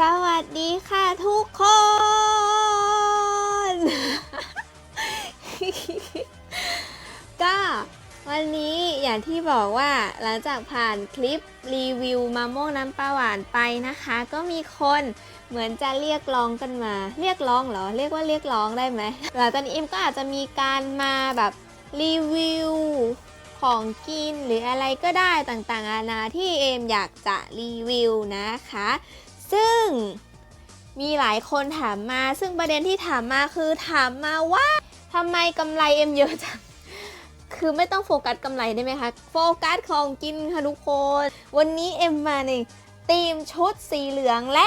สวัสดีค่ะทุกคน ก็วันนี้อย่างที่บอกว่าหลังจากผ่านคลิปรีวิวมะม่วงน้ำปลาหวานไปนะคะ ก็มีคนเหมือนจะเรียกร้องกันมา เรียกร้องเหรอ เรียกว่าเรียกร้องได้ไหมหลังจากนี้เอ็มก็อาจจะมีการมาแบบรีวิวของกินหรืออะไรก็ได้ต่างๆนานาที่เอมอยากจะรีวิวนะคะ ซึ่งมีหลายคนถามมา ซึ่งประเด็นที่ถามมาคือถามมาว่าทำไมกำไรเอ็มเยอะจัง คือไม่ต้องโฟกัสกำไรได้ไหมคะ โฟกัสของกินค่ะทุกคน วันนี้เอ็มมาในธีมชุดสีเหลืองและ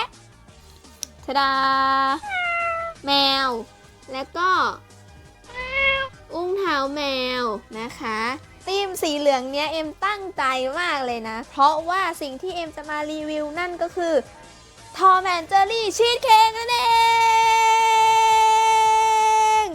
ทดา แมว และก็อุ้งเท้าแมวนะคะธีมสีเหลืองเนี้ยเอ็มตั้งใจมากเลยนะ เพราะว่าสิ่งที่เอ็มจะมารีวิวนั่นก็คือ ทอมแอนเจอรี่ชีสเค้กนั่นเอง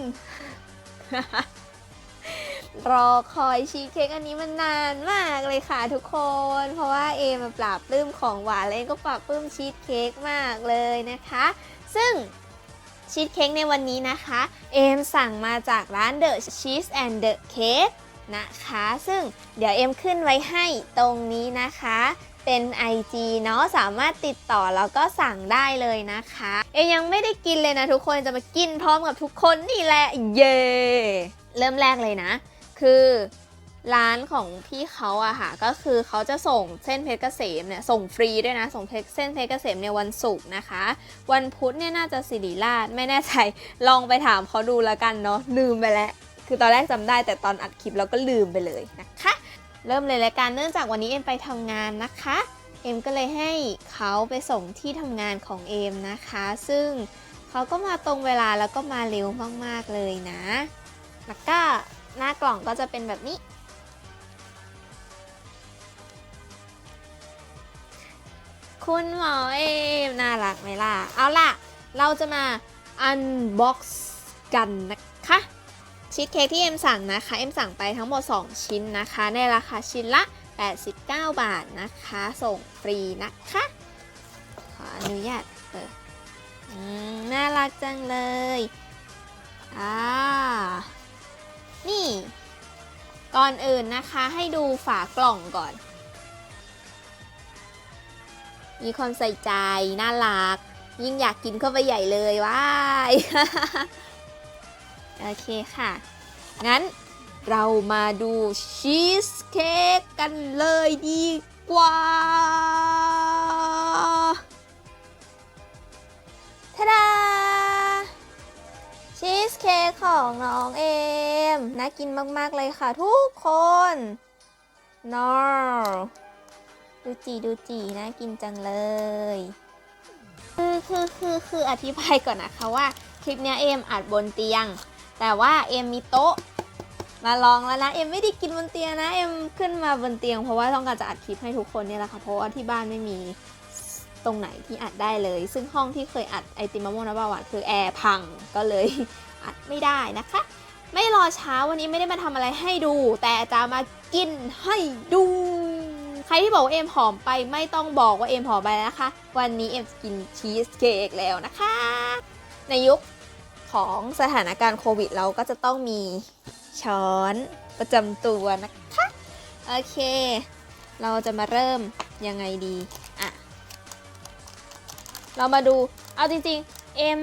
รอคอยชีสเค้กอันนี้มันนานมากเลยค่ะทุกคน เพราะว่าเอมมาปราบปลื้มของหวานแล้วเองก็ปราบปลื้มชีสเค้กมากเลยนะคะ ซึ่งชีสเค้กในวันนี้นะคะ เอมสั่งมาจากร้าน The Cheese and the Cake นะคะ ซึ่งเดี๋ยวเอมขึ้นไว้ให้ตรงนี้นะคะ เป็น IG เนาะสามารถติดต่อแล้วก็สั่งได้เลยนะคะ เอยังไม่ได้กินเลยนะทุกคนจะมากินพร้อมกับทุกคนนี่แหละ เย่เริ่มแรกเลยนะ คือร้านของพี่เขาอะค่ะก็คือเขาจะส่งเส้นเพชรเกษมเนี่ยส่งฟรีด้วยนะส่งเพชรเส้นเพชรเกษมในวันศุกร์นะคะ วันพุธเนี่ยน่าจะสิริราชไม่แน่ใจลองไปถามเขาดูแล้วกันเนาะลืมไปแล้ว คือตอนแรกจำได้แต่ตอนอัดคลิปเราก็ลืมไปเลยนะคะ เริ่มเลยรายการเนื่องจากวันนี้เอ็มไปทำงานนะคะ เอ็มก็เลยให้เขาไปส่งที่ทำงานของเอ็มนะคะ ซึ่งเขาก็มาตรงเวลาแล้วก็มาเร็วมากๆเลยนะ แล้วก็หน้ากล่องก็จะเป็นแบบนี้ คุณหมอเอมน่ารักไหมล่ะ เอาล่ะ เราจะมาอันบ็อกซ์กันนะคะ ชีสเค้กที่เอ็มสั่งนะคะเอ็มสั่งไปทั้งหมด 2 ชิ้นนะคะ ในราคาชิ้นละ 89 บาทนะคะ ส่งฟรีนะคะ ขออนุญาตเปิดอืมน่ารักจังเลยอ่านี่ ก่อนอื่นนะคะให้ดูฝากล่องก่อน มีความใส่ใจ น่ารัก ยิ่งอยากกินเข้าไปใหญ่เลยว้าย โอเคค่ะ งั้นเรามาดูชีสเค้กกันเลยดีกว่าทะดาชีสเค้กของน้องเอมน่ากินมาก ๆ เลยค่ะทุกคนนอดูจีดูจีน่ากินจังเลยคือคือคือคืออธิบายก่อนนะคะว่า คลิปนี้เอมอัดบนเตียง แต่ว่าเอ็มมีโต๊ะมาลองแล้วนะ เอ็มไม่ได้กินบนเตียงนะ เอ็มขึ้นมาบนเตียงเพราะว่าต้องการจะอัดคลิปให้ทุกคนเนี่ยแหละค่ะ เพราะว่าที่บ้านไม่มีตรงไหนที่อัดได้เลย ซึ่งห้องที่เคยอัดไอติมมะม่วงน้ำปลาหวานคือแอร์พังก็เลยอัดไม่ได้นะคะ ไม่รอช้าวันนี้ไม่ได้มาทำอะไรให้ดู แต่จะมากินให้ดู ใครที่บอกว่าเอ็มผอมไปไม่ต้องบอกว่าเอ็มผอมไปนะคะ วันนี้เอ็มกินชีสเค้กแล้วนะคะ ในยุค ของสถานการณ์โควิดเราก็จะต้องมีช้อนประจำตัวนะคะ โอเค เราจะมาเริ่มยังไงดี อะ เรามาดู เอาจริงๆ เอ็ม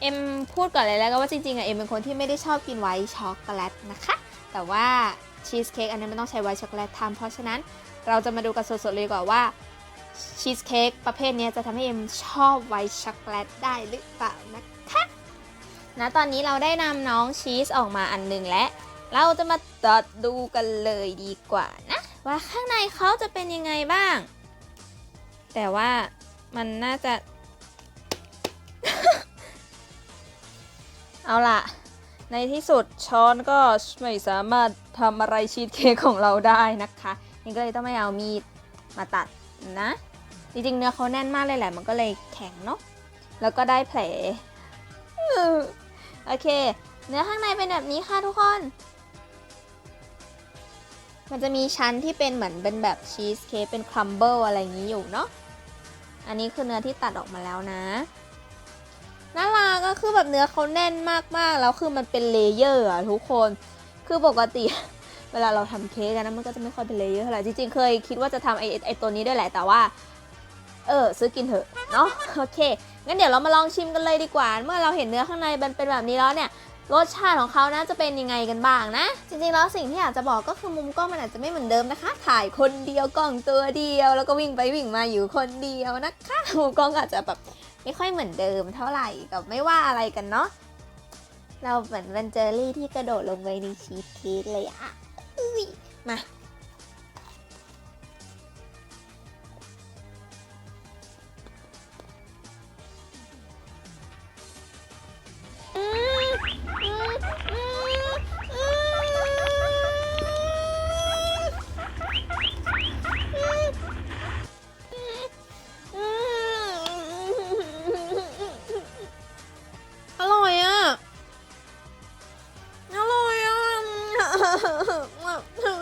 เอ็มพูดก่อนเลยแล้วก็ว่าจริงๆอะเอ็มเป็นคนที่ไม่ได้ชอบกินไวท์ช็อกโกแลตนะคะ แต่ว่าชีสเค้กอันนี้มันต้องใช้ไวท์ช็อกโกแลตทำเพราะฉะนั้นเราจะมาดูกันสดๆเลยกว่าว่าชีสเค้กประเภทนี้จะทำให้เอ็มชอบไวท์ช็อกโกแลตได้หรือเปล่านะคะ นะตอนนี้เราได้นำน้องชีสออกมาอันหนึ่งและเราจะมาตัดดูกันเลยดีกว่านะ ว่าข้างในเขาจะเป็นยังไงบ้าง แต่ว่ามันน่าจะ เอาล่ะ ในที่สุดช้อนก็ไม่สามารถทำอะไรชีสเค้กของเราได้นะคะนี่ก็เลยต้องไม่เอามีดมาตัดนะ จริงๆเนื้อเขาแน่นมากเลยแหละ มันก็เลยแข็งเนาะแล้วก็ได้แผล โอเค เนื้อข้างในเป็นแบบนี้ค่ะทุกคน มันจะมีชั้นที่เป็นเหมือนเป็นแบบชีสเค้กเป็นครัมเบิลอะไรอย่างนี้อยู่เนาะ อันนี้คือเนื้อที่ตัดออกมาแล้วนะน่ารักก็คือแบบเนื้อเขาแน่นมากๆ แล้วคือมันเป็นเลเยอร์อะทุกคน คือปกติ เวลาเราทำเค้กนะมันก็จะไม่ค่อยเป็นเลเยอร์เท่าไหร่จริงๆ เคยคิดว่าจะทำไอ้ไอ้ตัวนี้ด้วยแหละแต่ว่า เออซื้อกินเถอะเนาะโอเค งั้นเดี๋ยวเรามาลองชิมกันเลยดีกว่า เมื่อเราเห็นเนื้อข้างในมันเป็นแบบนี้แล้วเนี่ยรสชาติของเขานะจะเป็นยังไงกันบ้างนะ จริงๆแล้วสิ่งที่อยากจะบอกก็คือมุมกล้องมันอาจจะไม่เหมือนเดิมนะคะ ถ่ายคนเดียวกล้องตัวเดียว แล้วก็วิ่งไปวิ่งมาอยู่คนเดียวนะคะมุมกล้องอาจจะแบบไม่ค่อยเหมือนเดิมเท่าไหร่กับไม่ว่าอะไรกันเนาะเราเหมือนเป็นเจอรี่ที่กระโดดลงไปในชีสเค้กเลยอะอมา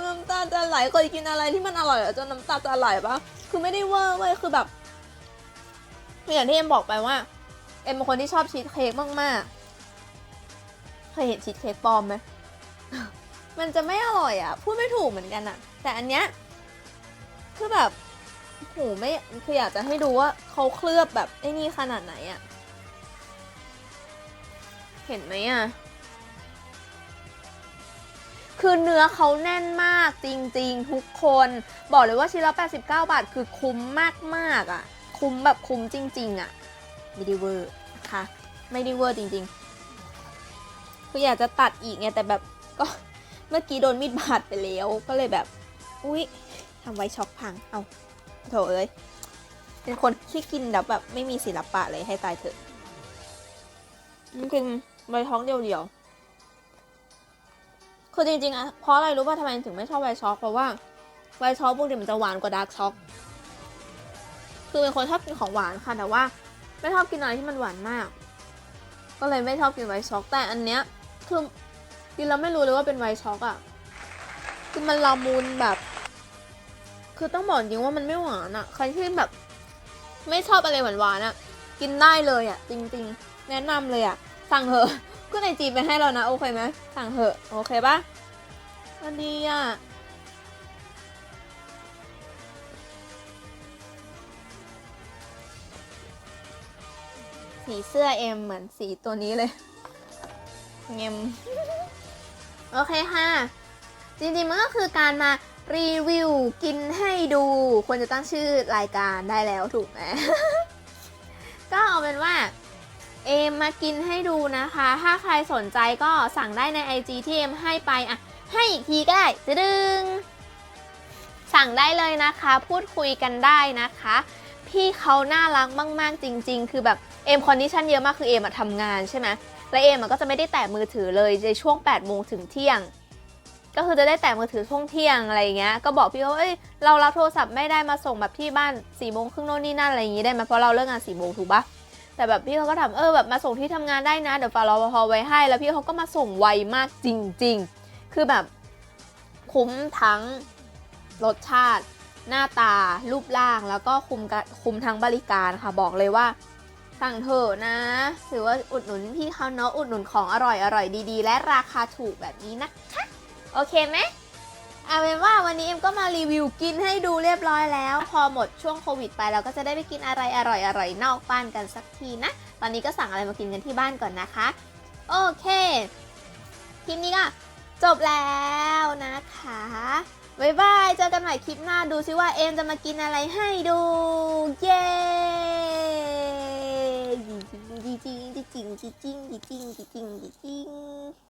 น้ำตาจะไหลเคยกินอะไรที่มันอร่อยจนน้ำตาจะไหลปะคือไม่ได้เวอร์เว้ยคือแบบอย่างที่เอ็มบอกไปว่า เอ็มเป็นคนที่ชอบชีสเค้กมากๆเคยเห็นชีสเค้กปลอมไหมมันจะไม่อร่อยอะ พูดไม่ถูกเหมือนกันอะ แต่อันเนี้ยคือแบบโหไม่คืออยากจะให้ดูว่าเขาเคลือบแบบไอ้นี่ขนาดไหนอะ เห็นไหมอะ คือเนื้อเขาแน่นมากจริงๆ ทุกคน บอกเลยว่าชิ้นละ 89 บาท คือคุ้มมากๆอะ คุ้มแบบคุ้มจริง ๆอะไม่ได้เวอร์นะคะไม่ได้เวอร์จริงๆ คืออยากจะตัดอีกไงแต่แบบก็เมื่อกี้โดนมีดบาดไปแล้วก็เลยแบบ อุ๊ยทำไว้ช็อกพัง เอาโถเอ้ยเป็นคนที่กินแล้วแบบไม่มีศิลปะเลยให้ตายเถอะมันกินใบท้องเดียวๆ คือจริงๆอะเพราะอะไรรู้ป่ะทำไมถึงไม่ชอบไวช็อกเพราะว่าไวช็อกปกติมันจะหวานกว่าดาร์กช็อกคือเป็นคนชอบกินของหวานค่ะแต่ว่า ไม่ชอบกินอะไรที่มันหวานมาก ก็เลยไม่ชอบกินไวช็อกแต่อันเนี้ยคือกินแล้วไม่รู้เลยว่าเป็นไวช็อกอะคือมันละมุนแบบ คือต้องบอกจริงว่ามันไม่หวานอะใครที่แบบ ไม่ชอบอะไรหวานๆอะกินได้เลยอะจริง ๆ แนะนำเลยอะสั่งเถอะ ก็ในจีไปให้เรานะ โอเคไหมสั่งเถอะ โอเคปะอันดีอะสีเสื้อเอ็มเหมือนสีตัวนี้เลย เงมโอเคค่ะ จริงๆมันก็คือการมารีวิวกินให้ดูควรจะตั้งชื่อรายการได้แล้วถูกไหม ก็เอาเป็นว่า เอมมากินให้ดูนะคะ ถ้าใครสนใจก็สั่งได้ใน IG ที่เอมให้ไปอะให้อีกทีก็ได้ดึงสั่งได้เลยนะคะ พูดคุยกันได้นะคะ พี่เขาน่ารักมาก ๆ จริง ๆ คือแบบเอมคอนดิชันเยอะมากคือเอมอะทำงานใช่ไหมและเอมก็จะไม่ได้แตะมือถือเลยในช่วง8โมงถึงเที่ยง ก็คือจะได้แตะมือถือช่วงเที่ยงอะไรเงี้ย ก็บอกพี่เขาว่าเอ้ยเรารับโทรศัพท์ไม่ได้มาส่งแบบที่บ้าน4ี่โมงครึ่งโน่นนี่นั่นอะไรอย่างงี้ได้ไหมเพราะเราเลิกงาน4ี่โมงถูกปะ แต่แบบพี่เขาก็ถามเออแบบมาส่งที่ทำงานได้นะเดี๋ยวฝากรอปภไว้ให้ แล้วพี่เขาก็มาส่งไวมากจริง ๆ คือแบบคุ้มทั้งรสชาติ หน้าตา รูปร่าง แล้วก็คุมกะคุมทั้งบริการค่ะบอกเลยว่าสั่งเถอะนะถือว่าอุดหนุนพี่เขาเนาะอุดหนุนของอร่อยอร่อยดีๆ และราคาถูกแบบนี้นะคะ โอเคไหม เอาเป็นว่าวันนี้เอ็มก็มารีวิวกินให้ดูเรียบร้อยแล้ว พอหมดช่วงโควิดไปเราก็จะได้ไปกินอะไรอร่อยๆนอกบ้านกันสักทีนะ ตอนนี้ก็สั่งอะไรมากินกันที่บ้านก่อนนะคะ โอเคคลิปนี้ก็จบแล้วนะคะบ๊ายบาย เจอกันใหม่คลิปหน้าดูซิว่าเอ็มจะมากินอะไรให้ดู เย้จริงจริงจริงจริงจริงจริงจริง